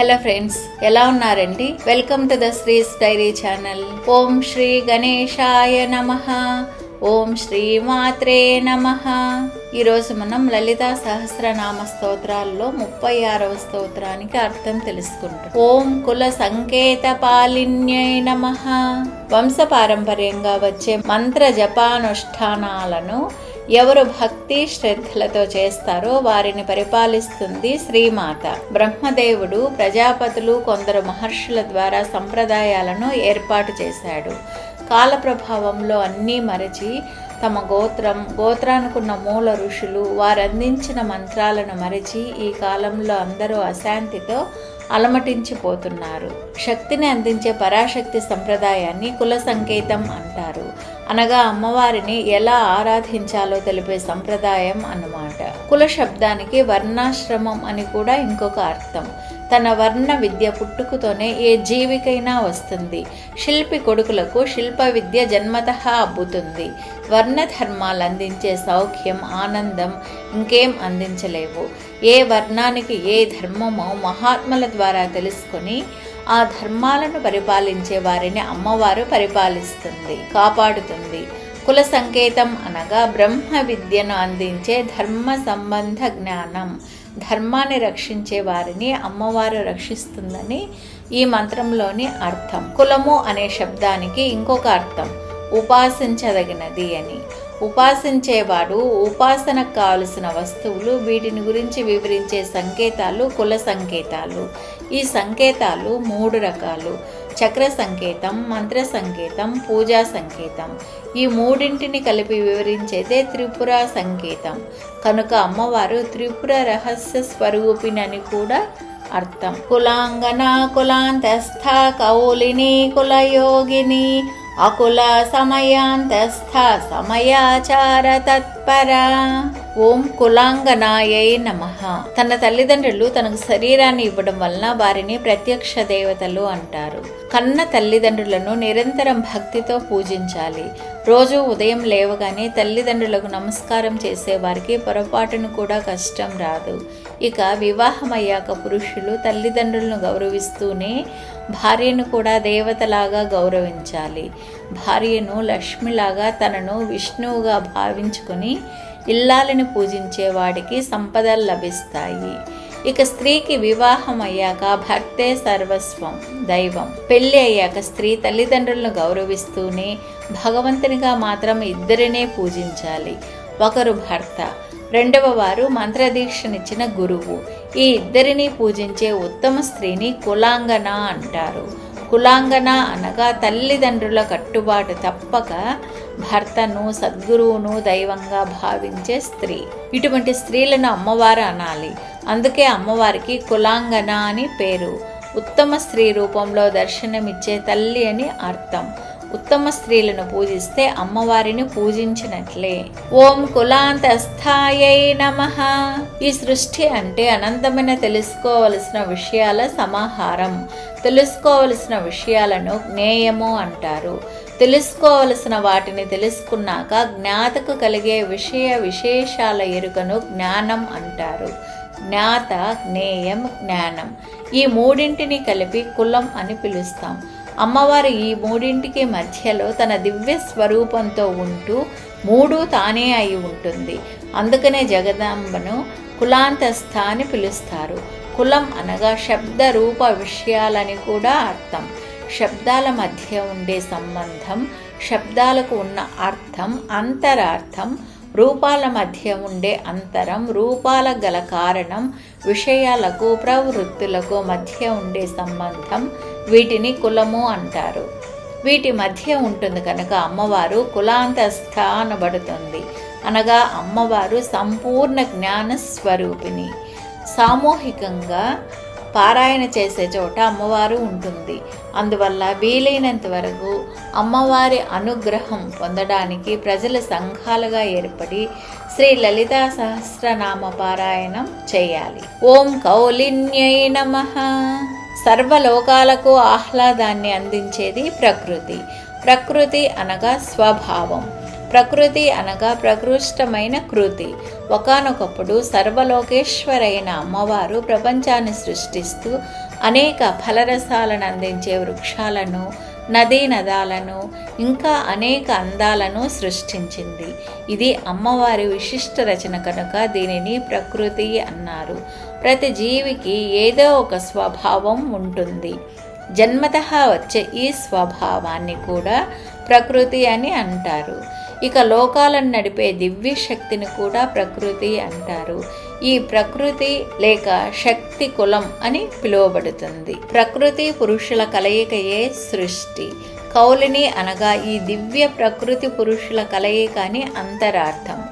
Hello friends ఎలా ఉన్నారండి? Welcome to the Sri's diary channel. ఓం శ్రీ గణేశాయ నమ. ఓం శ్రీ మాత్రే నమ. ఈరోజు మనం లలిత సహస్రనామ స్తోత్రాల్లో ముప్పై ఆరవ స్తోత్రానికి అర్థం తెలుసుకుంటాం. ఓం కుల సంకేత పాలిన్యై నమ. వంశపారంపర్యంగా వచ్చే మంత్ర జపానుష్ఠానాలను ఎవరు భక్తి శ్రద్ధలతో చేస్తారో వారిని పరిపాలిస్తుంది శ్రీమాత. బ్రహ్మదేవుడు ప్రజాపతులు కొందరు మహర్షుల ద్వారా సంప్రదాయాలను ఏర్పాటు చేశాడు. కాల ప్రభావంలో అన్నీ మరచి తమ గోత్రం గోత్రానుకున్న మూల ఋషులు వారందించిన మంత్రాలను మరచి ఈ కాలంలో అందరూ అశాంతితో అలమటించిపోతున్నారు. శక్తిని అందించే పరాశక్తి సంప్రదాయాన్ని కుల సంకేతం అంటారు. అనగా అమ్మవారిని ఎలా ఆరాధించాలో తెలిపే సంప్రదాయం అన్నమాట. కుల శబ్దానికి వర్ణాశ్రమం అని కూడా ఇంకొక అర్థం. తన వర్ణ విద్య పుట్టుకతోనే ఏ జీవికైనా వస్తుంది. శిల్పి కొడుకులకు శిల్ప విద్య జన్మత అబ్బుతుంది. వర్ణధర్మాలు అందించే సౌఖ్యం ఆనందం ఇంకేం అందించలేవు. ఏ వర్ణానికి ఏ ధర్మమో మహాత్ముల ద్వారా తెలుసుకొని ఆ ధర్మాలను పరిపాలించే వారిని అమ్మవారు పరిపాలిస్తుంది కాపాడుతుంది. కుల సంకేతం అనగా బ్రహ్మ విద్యను అందించే ధర్మ సంబంధ జ్ఞానం. ధర్మాన్ని రక్షించే వారిని అమ్మవారు రక్షిస్తుందని ఈ మంత్రంలోని అర్థం. కులము అనే శబ్దానికి ఇంకొక అర్థం ఉపాసించదగినది అని. ఉపాసించేవాడు ఉపాసనకు కావలసిన వస్తువులు వీటిని గురించి వివరించే సంకేతాలు కుల సంకేతాలు. ఈ సంకేతాలు మూడు రకాలు. చక్ర సంకేతం మంత్ర సంకేతం పూజా సంకేతం. ఈ మూడింటిని కలిపి వివరించేదే త్రిపుర సంకేతం. కనుక అమ్మవారు త్రిపుర రహస్య స్వరూపిణని కూడా అర్థం. కులాంగన కులాంతస్థ కౌలిని కులయోగిని అకుల సమయాంతస్థ సమయాచార పరా ఓం కులాంగనాయై నమ. తన తల్లిదండ్రులు తనకు శరీరాన్ని ఇవ్వడం వలన వారిని ప్రత్యక్ష దేవతలు అంటారు. కన్న తల్లిదండ్రులను నిరంతరం భక్తితో పూజించాలి. రోజు ఉదయం లేవగానే తల్లిదండ్రులకు నమస్కారం చేసే వారికి పొరపాటును కూడా కష్టం రాదు. ఇక వివాహమయ్యాక పురుషులు తల్లిదండ్రులను గౌరవిస్తూనే భార్యను కూడా దేవతలాగా గౌరవించాలి. భార్యను లక్ష్మిలాగా తనను విష్ణువుగా భావించుకొని ఇల్లాలని పూజించే వాడికి సంపదలు లభిస్తాయి. ఇక స్త్రీకి వివాహం అయ్యాక భర్తే సర్వస్వం దైవం. పెళ్ళి అయ్యాక స్త్రీ తల్లిదండ్రులను గౌరవిస్తూనే భగవంతునిగా మాత్రం ఇద్దరినే పూజించాలి. ఒకరు భర్త రెండవ వారు మంత్రదీక్షనిచ్చిన గురువు. ఈ ఇద్దరిని పూజించే ఉత్తమ స్త్రీని కులాంగన అంటారు. కులాంగన అనగా తల్లిదండ్రుల కట్టుబాటు తప్పక భర్తను సద్గురువును దైవంగా భావించే స్త్రీ. ఇటువంటి స్త్రీలను అమ్మవారు అనాలి. అందుకే అమ్మవారికి కులాంగన అని పేరు. ఉత్తమ స్త్రీ రూపంలో దర్శనమిచ్చే తల్లి అని అర్థం. ఉత్తమ స్త్రీలను పూజిస్తే అమ్మవారిని పూజించినట్లే. ఓం కులాంతస్థాయై నమ. ఈ సృష్టి అంటే అనంతమైన తెలుసుకోవలసిన విషయాల సమాహారం. తెలుసుకోవలసిన విషయాలను జ్ఞేయము అంటారు. తెలుసుకోవలసిన వాటిని తెలుసుకున్నాక జ్ఞాతకు కలిగే విషయ విశేషాల ఎరుకను జ్ఞానం అంటారు. జ్ఞాత జ్ఞేయం జ్ఞానం. ఈ మూడింటిని కలిపి కులం అని పిలుస్తాం. అమ్మవారు ఈ మూడింటికి మధ్యలో తన దివ్య స్వరూపంతో ఉంటూ మూడు తానే అయి ఉంటుంది. అందుకనే జగదాంబను కులాంతస్థ అని పిలుస్తారు. కులం అనగా శబ్ద రూప విషయాలని కూడా అర్థం. శబ్దాల మధ్య ఉండే సంబంధం శబ్దాలకు ఉన్న అర్థం అంతరార్థం రూపాల మధ్య ఉండే అంతరం రూపాల గల కారణం విషయాలకు ప్రవృత్తులకు మధ్య ఉండే సంబంధం వీటిని కులము అంటారు. వీటి మధ్య ఉంటుంది కనుక అమ్మవారు కులాంతస్థ అనబడుతుంది అనగా అమ్మవారు సంపూర్ణ జ్ఞాన స్వరూపిణి సామూహికంగా పారాయణ చేసే చోట అమ్మవారు ఉంటుంది. అందువల్ల వీలైనంత వరకు అమ్మవారి అనుగ్రహం పొందడానికి ప్రజల సంఘాలుగా ఏర్పడి శ్రీ లలితా సహస్రనామ పారాయణం చేయాలి. ఓం కౌలిన్యై నమ. సర్వలోకాలకు ఆహ్లాదాన్ని అందించేది ప్రకృతి. ప్రకృతి అనగా స్వభావం. ప్రకృతి అనగా ప్రకృష్టమైన కృతి. ఒకానొకప్పుడు సర్వలోకేశ్వరైన అమ్మవారు ప్రపంచాన్ని సృష్టిస్తూ అనేక ఫలరసాలను అందించే వృక్షాలను నదీ నదాలను ఇంకా అనేక అందాలను సృష్టించింది. ఇది అమ్మవారి విశిష్ట రచన కనుక దీనిని ప్రకృతి అన్నారు. ప్రతి జీవికి ఏదో ఒక స్వభావం ఉంటుంది. జన్మత వచ్చే ఈ స్వభావాన్ని కూడా ప్రకృతి అని అంటారు. ఇక లోకాలను నడిపే దివ్య శక్తిని కూడా ప్రకృతి అంటారు. ఈ ప్రకృతి లేక శక్తి కులం అని పిలువబడుతుంది. ప్రకృతి పురుషుల కలయికయే సృష్టి. కౌలిని అనగా ఈ దివ్య ప్రకృతి పురుషుల కలయిక అని అంతరార్థం.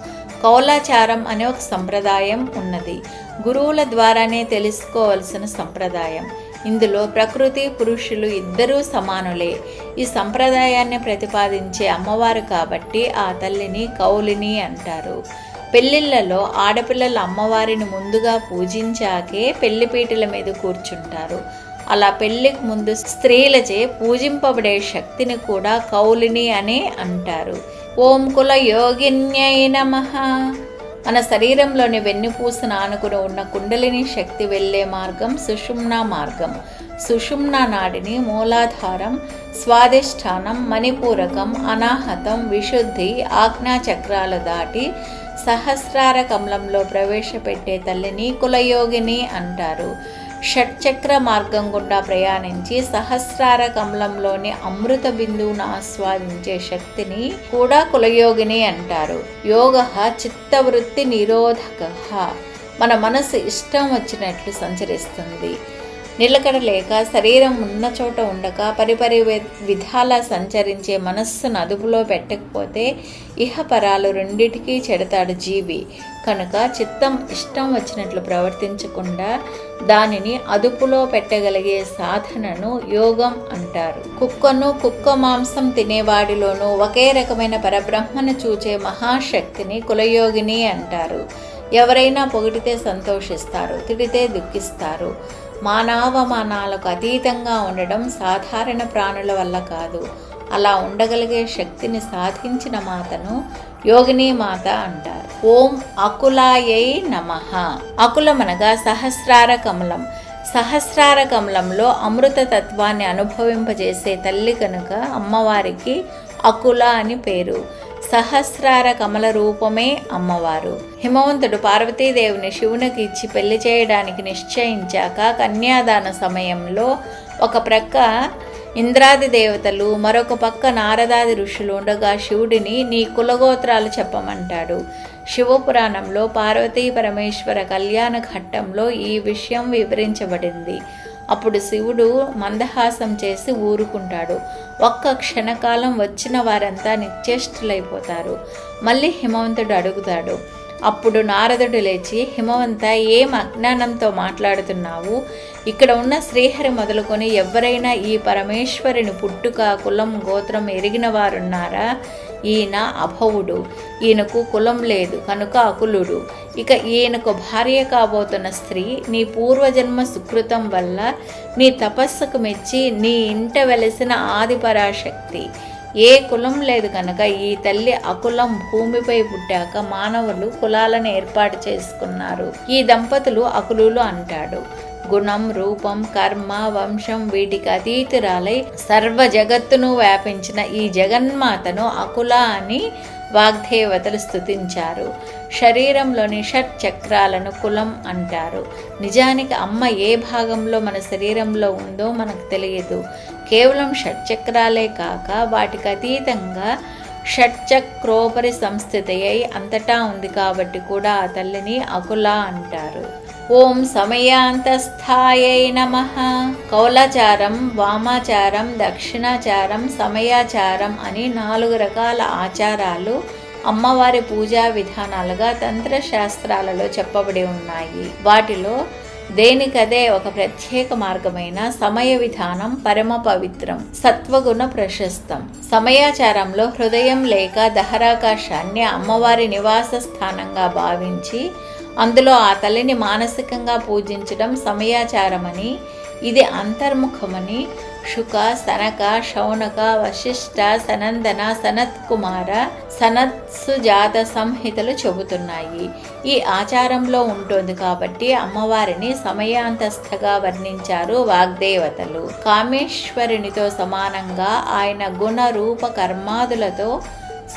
కౌలాచారం అనే ఒక సంప్రదాయం ఉన్నది. గురువుల ద్వారానే తెలుసుకోవలసిన సంప్రదాయం. ఇందులో ప్రకృతి పురుషులు ఇద్దరూ సమానులే. ఈ సంప్రదాయాన్ని ప్రతిపాదించే అమ్మవారు కాబట్టి ఆ తల్లిని కౌలిని అంటారు. పెళ్ళిళ్ళలో ఆడపిల్లల అమ్మవారిని ముందుగా పూజించాకే పెళ్ళిపీటల మీద కూర్చుంటారు. అలా పెళ్ళికి ముందు స్త్రీలచే పూజింపబడే శక్తిని కూడా కౌలిని అనే అంటారు. ఓం కుల యోగిన్యై నమః. మన శరీరంలోని వెన్నుపూసను ఆనుకుని ఉన్న కుండలిని శక్తి వెళ్ళే మార్గం సుషుమ్నా మార్గం. సుషుమ్నా నాడిని మూలాధారం స్వాదిష్టానం మణిపూరకం అనాహతం విశుద్ధి ఆజ్ఞా చక్రాలు దాటి సహస్రార కమలంలో ప్రవేశపెట్టే తల్లిని కులయోగిని అంటారు. షట్చక్ర మార్గం గుండా ప్రయాణించి సహస్రార కమలంలోని అమృత బిందువును ఆస్వాదించే శక్తిని కూడా కులయోగిని అంటారు. యోగ చిత్తవృత్తి నిరోధక. మన మనసు ఇష్టం వచ్చినట్లు సంచరిస్తుంది. నిలకడ లేక శరీరం ఉన్న చోట ఉండక పరిపరి విధాల సంచరించే మనస్సును అదుపులో పెట్టకపోతే ఇహపరాలు రెండిటికీ చెడతాడు జీవి. కనుక చిత్తం ఇష్టం వచ్చినట్లు ప్రవర్తించకుండా దానిని అదుపులో పెట్టగలిగే సాధనను యోగం అంటారు. కుక్కను కుక్క మాంసం తినేవాడిలోనూ ఒకే రకమైన పరబ్రహ్మను చూచే మహాశక్తిని కులయోగిని అంటారు. ఎవరైనా పొగిడితే సంతోషిస్తారు తిడితే దుఃఖిస్తారు. మానవమానాలకు అతీతంగా ఉండడం సాధారణ ప్రాణుల వల్ల కాదు. అలా ఉండగలిగే శక్తిని సాధించిన మాతను యోగిని మాత అంటారు. ఓం అకులాయై నమ. అకులమనగా సహస్రార కమలం. సహస్రార కమలంలో అమృత తత్వాన్ని అనుభవింపజేసే తల్లి కనుక అమ్మవారికి అకుల అని పేరు. సహస్రార కమల రూపమే అమ్మవారు. హిమవంతుడు పార్వతీదేవిని శివునికి ఇచ్చి పెళ్ళి చేయడానికి నిశ్చయించాక కన్యాదాన సమయంలో ఒక ప్రక్క ఇంద్రాది దేవతలు మరొక పక్క నారదాది ఋషులు ఉండగా శివుడిని నీ కులగోత్రాలు చెప్పమంటాడు. శివపురాణంలో పార్వతీ పరమేశ్వర కళ్యాణ ఘట్టంలో ఈ విషయం వివరించబడింది. అప్పుడు శివుడు మందహాసం చేసి ఊరుకుంటాడు. ఒక్క క్షణకాలం వచ్చిన వారంతా నిశ్చేష్టులైపోతారు. మళ్ళీ హిమవంతుడు అడుగుతాడు అప్పుడు నారదుడు లేచి హిమవంత ఏం అజ్ఞానంతో మాట్లాడుతున్నావు? ఇక్కడ ఉన్న శ్రీహరి మొదలుకొని ఎవరైనా ఈ పరమేశ్వరుని పుట్టుక కులం గోత్రం ఎరిగిన వారున్నారా ఈయన అభవుడు. ఈయనకు కులం లేదు కనుక అకులుడు. ఇక ఈయనకు భార్య కాబోతున్న స్త్రీ నీ పూర్వజన్మ సుకృతం వల్ల నీ తపస్సుకు మెచ్చి నీ ఇంట వెలసిన ఆదిపరాశక్తి. ఏ కులం లేదు కనుక ఈ తల్లి అకులం భూమిపై పుట్టాక మానవులు కులాలను ఏర్పాటు చేసుకున్నారు. ఈ దంపతులు అకులులు అంటాడు. గుణం రూపం కర్మ వంశం వీటికి అతీతురాలై సర్వ జగత్తును వ్యాపించిన ఈ జగన్మాతను అకుల అని వాగ్దేవతలు స్థుతించారు శరీరంలోని షట్ చక్రాలను కులం అంటారు. నిజానికి అమ్మ ఏ భాగంలో మన శరీరంలో ఉందో మనకు తెలియదు. కేవలం షట్చక్రాలే కాక వాటికి అతీతంగా షట్చక్రోపరి సంస్థితి అయి అంతటా ఉంది కాబట్టి కూడా ఆ తల్లిని అకుల అంటారు. ఓం సమయాంతస్థాయై నమ. కౌలాచారం వామాచారం దక్షిణాచారం సమయాచారం అని నాలుగు రకాల ఆచారాలు అమ్మవారి పూజా విధానాలుగా తంత్రశాస్త్రాలలో చెప్పబడి ఉన్నాయి. వాటిలో దేనికదే ఒక ప్రత్యేక మార్గమైన సమయ విధానం పరమ పవిత్రం సత్వగుణ ప్రశస్తం. సమయాచారంలో హృదయం లేక దహరాకాశాన్ని అమ్మవారి నివాస స్థానంగా భావించి అందులో ఆ తల్లిని మానసికంగా పూజించడం సమయాచారమని ఇది అంతర్ముఖమని శుక సనక శౌనక వశిష్ట సనందన సనత్ కుమార సనత్సుజాత సంహితలు చెబుతున్నాయి. ఈ ఆచారంలో ఉంటుంది కాబట్టి అమ్మవారిని సమయాంతస్థగా వర్ణించారు వాగ్దేవతలు. కామేశ్వరునితో సమానంగా ఆయన గుణ రూప కర్మాదులతో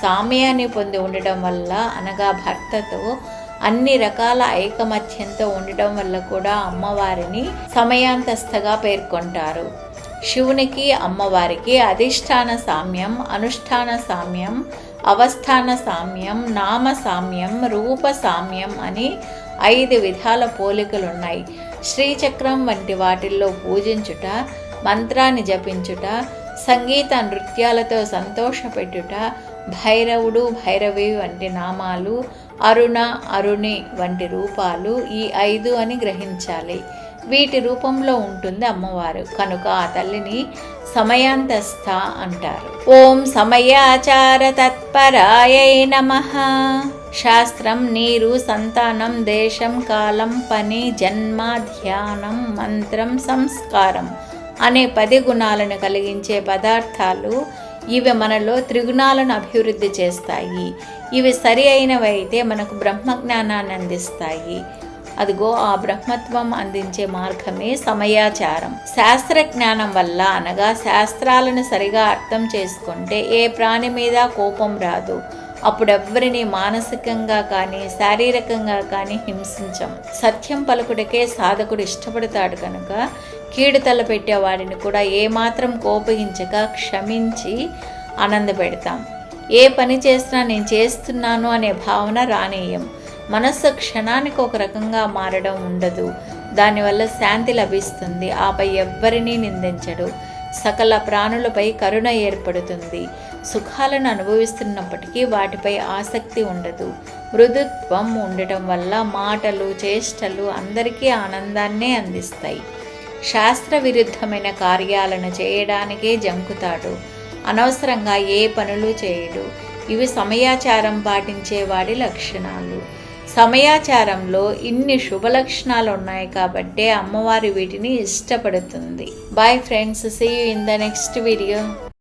సామ్యాన్ని పొంది ఉండటం వల్ల అనగా భర్తతో అన్ని రకాల ఐకమత్యంతో ఉండటం వల్ల కూడా అమ్మవారిని సమయాంతస్థగా పేర్కొంటారు. శివునికి అమ్మవారికి అధిష్టాన సామ్యం అనుష్ఠాన సామ్యం అవస్థాన సామ్యం నామ సామ్యం రూప సామ్యం అని ఐదు విధాల పోలికలున్నాయి. శ్రీచక్రం వంటి వాటిల్లో పూజించుట మంత్రాన్ని జపించుట సంగీత నృత్యాలతో సంతోషపెట్టుట భైరవుడు భైరవి వంటి నామాలు అరుణ అరుణి వంటి రూపాలు ఈ ఐదు అని గ్రహించాలి. వీటి రూపంలో ఉంటుంది అమ్మవారు. కనుక ఆ తల్లిని సమయాంతస్థ అంటారు. ఓం సమయాచార తత్పరాయై నమ. శాస్త్రం నీరు సంతానం దేశం కాలం పని జన్మ ధ్యానం మంత్రం సంస్కారం అనే పది గుణాలను కలిగించే పదార్థాలు ఇవి మనలో త్రిగుణాలను అభివృద్ధి చేస్తాయి. ఇవి సరి అయినవి అయితే మనకు బ్రహ్మజ్ఞానాన్ని అందిస్తాయి. అదిగో ఆ బ్రహ్మత్వం అందించే మార్గమే సమయాచారం. శాస్త్ర జ్ఞానం వల్ల అనగా శాస్త్రాలను సరిగా అర్థం చేసుకుంటే ఏ ప్రాణి మీద కోపం రాదు. అప్పుడెవ్వరిని మానసికంగా కానీ శారీరకంగా కానీ హింసించం. సత్యం పలుకుడికే సాధకుడు ఇష్టపడతాడు కనుక కీడుతల పెట్టే వారిని కూడా ఏమాత్రం కోపగించక క్షమించి ఆనందపెడతాం ఏ పని చేసినా నేను చేస్తున్నాను అనే భావన రానీయం. మనస్సు క్షణానికి ఒక రకంగా మారడం ఉండదు. దానివల్ల శాంతి లభిస్తుంది. ఆపై ఎవ్వరినీ నిందించడు. సకల ప్రాణులపై కరుణ ఏర్పడుతుంది. సుఖాలను అనుభవిస్తున్నప్పటికీ వాటిపై ఆసక్తి ఉండదు. మృదుత్వం ఉండటం వల్ల మాటలు చేష్టలు అందరికీ ఆనందాన్నే అందిస్తాయి. శాస్త్ర విరుద్ధమైన కార్యాలను చేయడానికే జంకుతాడు. అనవసరంగా ఏ పనులు చేయడు. ఇవి సమయాచారం పాటించే వాడి లక్షణాలు. సమయాచారంలో ఇన్ని శుభ లక్షణాలు ఉన్నాయి కాబట్టే అమ్మవారి వీటిని ఇష్టపడుతుంది. Bye friends see you in the next video